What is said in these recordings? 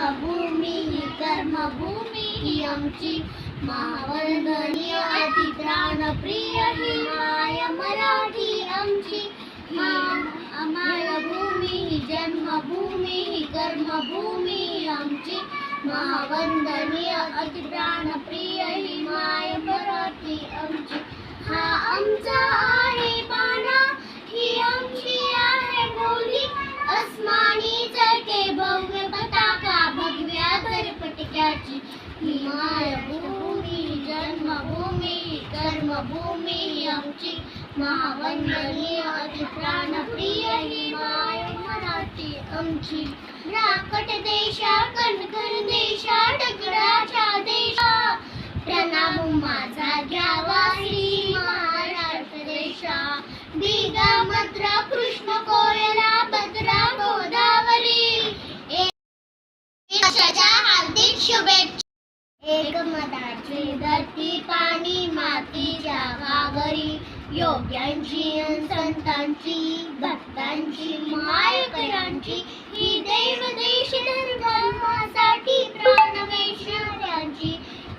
कर्मभूमी ही कर्मभूमी ही आमची महावंदनीय अति प्राणप्रिय ही माय मराठी आमची. मा- भूमी ही जन्मभूमी ही कर्मभूमी ही आमची महावंदनीय अति प्राणप्रिय ही माय मराठी आमची. हा आमचा भूमी ही आमची महावंदनीय अति प्राणप्रिय ही माय मराठी आमची राकट देशा कणखर देशा डगडाच्या देशा। प्रणाम माझा घ्यावा श्री महाराष्ट्र देशा। दिगा मद्रा कृष्ण कोयला भद्रा गोदावरी। एक मदाची धरती योग्यांची संतांची भक्तांची मायकरांची. ही देव देश धर्मासाठी प्राणवेशांची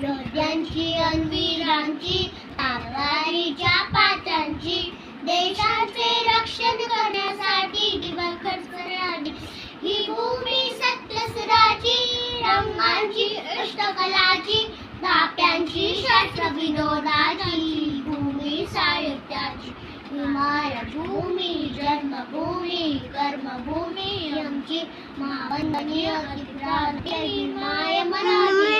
योद्ध्यांची अनवीरांची तारवारीच्या पात्रांची. देशाचे रक्षण करण्यासाठी दिवस खर्चणारी ही भूमी सत्यसराची रंगांची अष्टकलाची धाप्यांची भूमी जन्मभूमी कर्मभूमी आमची महावंदनीय अतिक्रांती हिमाय मराठी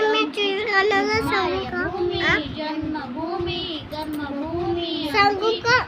भूमी जन्मभूमी कर्मभूमी सांगू आमची